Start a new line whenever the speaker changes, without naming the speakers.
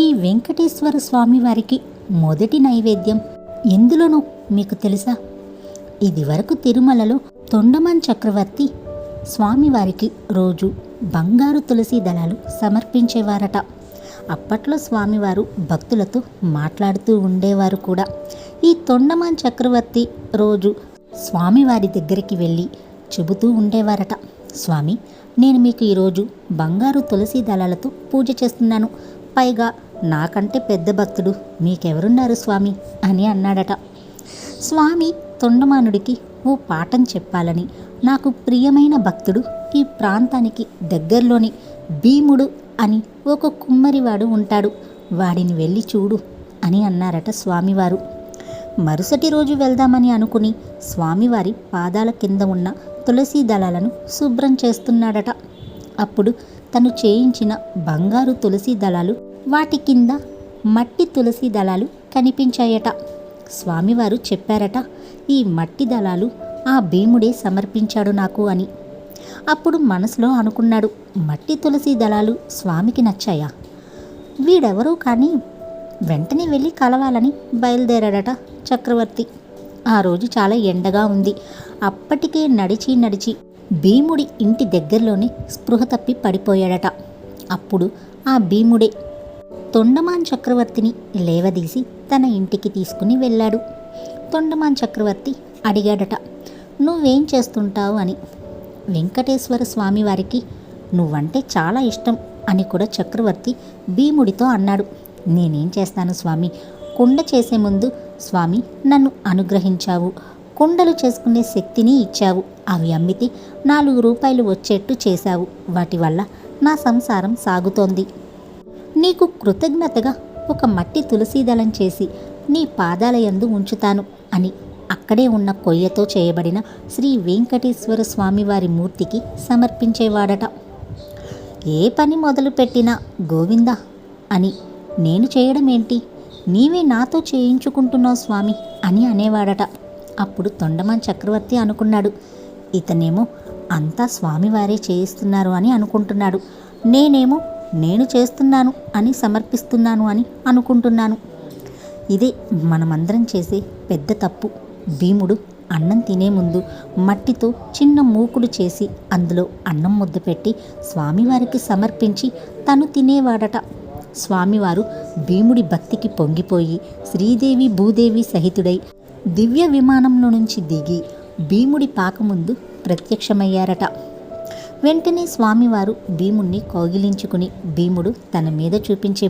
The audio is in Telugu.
శ్రీ వెంకటేశ్వర స్వామి వారికి మొదటి నైవేద్యం. ఎందులోనో మీకు తెలుసా? ఇదివరకు తిరుమలలో తొండమన్ చక్రవర్తి స్వామివారికి రోజు బంగారు తులసి దళాలు సమర్పించేవారట. అప్పట్లో స్వామివారు భక్తులతో మాట్లాడుతూ ఉండేవారు కూడా. ఈ తొండమాన్ చక్రవర్తి రోజు స్వామివారి దగ్గరికి వెళ్ళి చెబుతూ ఉండేవారట. స్వామి నేను మీకు ఈరోజు బంగారు తులసి దళాలతో పూజ చేస్తున్నాను. పైగా నాకంటే పెద్ద భక్తుడు మీకెవరున్నారు స్వామి? అని అన్నాడట. స్వామి తొండమానుడికి ఓ పాఠం చెప్పాలని. నాకు ప్రియమైన భక్తుడు ఈ ప్రాంతానికి దగ్గరలోని భీముడు అని ఒక కుమ్మరివాడు ఉంటాడు. వాడిని వెళ్ళి చూడు అని అన్నారట స్వామివారు. మరుసటి రోజు వెళ్దామని అనుకుని స్వామివారి పాదాల కింద ఉన్న తులసి దళాలను శుభ్రం చేస్తున్నాడట. అప్పుడు తను చేయించిన బంగారు తులసి దళాలు వాటి కింద మట్టి తులసి దళాలు కనిపించాయట. స్వామివారు చెప్పారట ఈ మట్టి దళాలు ఆ భీముడే సమర్పించాడు నాకు అని. అప్పుడు మనసులో అనుకున్నాడు మట్టి తులసి దళాలు స్వామికి నచ్చాయా? వీడెవరూ కానీ వెంటనే వెళ్ళి కలవాలని బయలుదేరాడట చక్రవర్తి. ఆ రోజు చాలా ఎండగా ఉంది. అప్పటికే నడిచి నడిచి భీముడి ఇంటి దగ్గరలోనే స్పృహ తప్పి పడిపోయాడట. అప్పుడు ఆ భీముడే తొండమాన్ చక్రవర్తిని లేవదీసి తన ఇంటికి తీసుకుని వెళ్ళాడు. తొండమాన్ చక్రవర్తి అడిగాడట నువ్వేం చేస్తుంటావు? అని. వెంకటేశ్వర స్వామి వారికి నువ్వంటే చాలా ఇష్టం అని కూడా చక్రవర్తి భీముడితో అన్నాడు. నేనేం చేస్తాను స్వామి? కుండ చేసే ముందు స్వామి నన్ను అనుగ్రహించావు. కుండలు చేసుకునే శక్తిని ఇచ్చావు. అవి అమ్మితే నాలుగు రూపాయలు వచ్చేట్టు చేశావు. వాటి వల్ల నా సంసారం సాగుతోంది. నీకు కృతజ్ఞతగా ఒక మట్టి తులసీదళం చేసి నీ పాదాల యందు ఉంచుతాను అని అక్కడే ఉన్న కొయ్యతో చేయబడిన శ్రీ వెంకటేశ్వర స్వామివారి మూర్తికి సమర్పించేవాడట. ఏ పని మొదలుపెట్టినా గోవిందా అని నేను చేయడం ఏంటి నీవే నాతో చేయించుకుంటున్నావు స్వామి అని అనేవాడట. అప్పుడు తొండమాన్ చక్రవర్తి అనుకున్నాడు ఇతనేమో అంతా స్వామివారే చేయిస్తున్నారు అని అనుకుంటున్నాడు. నేనేమో నేను చేస్తున్నాను అని సమర్పిస్తున్నాను అని అనుకుంటున్నాను. ఇదే మనమందరం చేసే పెద్ద తప్పు. భీముడు అన్నం తినే ముందు మట్టితో చిన్న మూకుడు చేసి అందులో అన్నం ముద్ద పెట్టి స్వామివారికి సమర్పించి తను తినేవాడట. స్వామివారు భీముడి భక్తికి పొంగిపోయి శ్రీదేవి భూదేవి సహితుడై దివ్య విమానంలో నుంచి దిగి భీముడి పాక ముందు ప్రత్యక్షమయ్యారట. వెంటనే స్వామివారు భీముణ్ణి కౌగిలించుకుని భీముడు తన మీద చూపించే